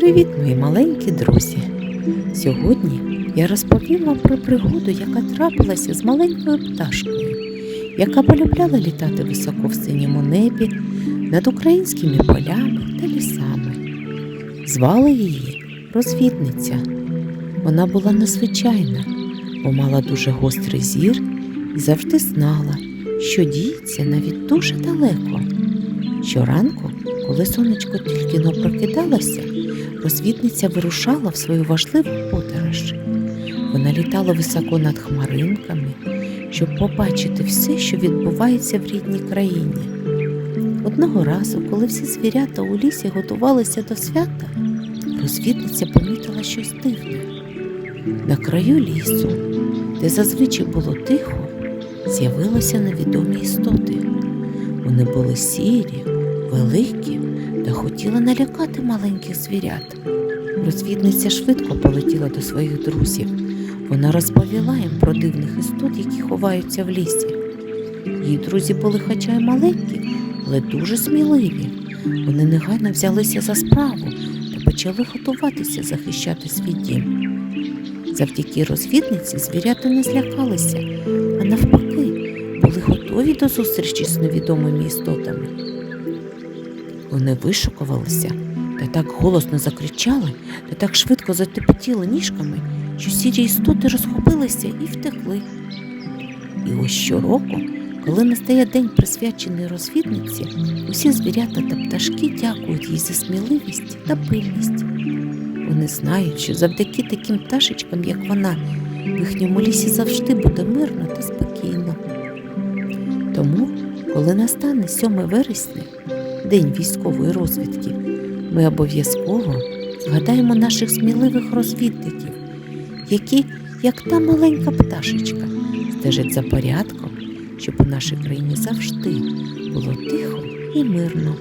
Привіт, мої маленькі друзі! Сьогодні я розповім вам про пригоду, яка трапилася з маленькою пташкою, яка полюбляла літати високо в синьому небі над українськими полями та лісами. Звали її розвідниця. Вона була незвичайна, бо мала дуже гострий зір і завжди знала, що діється навіть дуже далеко. Щоранку, коли сонечко тільки но прокидалося, розвідниця вирушала в свою важливу подорож. Вона літала високо над хмаринками, щоб побачити все, що відбувається в рідній країні. Одного разу, коли всі звірята у лісі готувалися до свята, розвідниця помітила щось дивне. На краю лісу, де зазвичай було тихо, з'явилися невідомі істоти. Вони були сірі, великі та хотіли налякати маленьких звірят. Розвідниця швидко полетіла до своїх друзів. Вона розповіла їм про дивних істот, які ховаються в лісі. Її друзі були хоча й маленькі, але дуже сміливі. Вони негайно взялися за справу та почали готуватися захищати свій дім. Завдяки розвідниці звірята не злякалися, а навпаки, були готові до зустрічі з невідомими істотами. Вони вишукувалися та так голосно закричали та так швидко затепотіли ніжками, що сірі істоти розхопилися і втекли. І ось щороку, коли настає день присвячений розвідниці, усі звірята та пташки дякують їй за сміливість та пильність. Вони знають, що завдяки таким пташечкам, як вона, в їхньому лісі завжди буде мирно та спокійно. Тому, коли настане 7 вересня, День військової розвідки, ми обов'язково згадаємо наших сміливих розвідників, які, як та маленька пташечка, стежать за порядком, щоб у нашій країні завжди було тихо і мирно.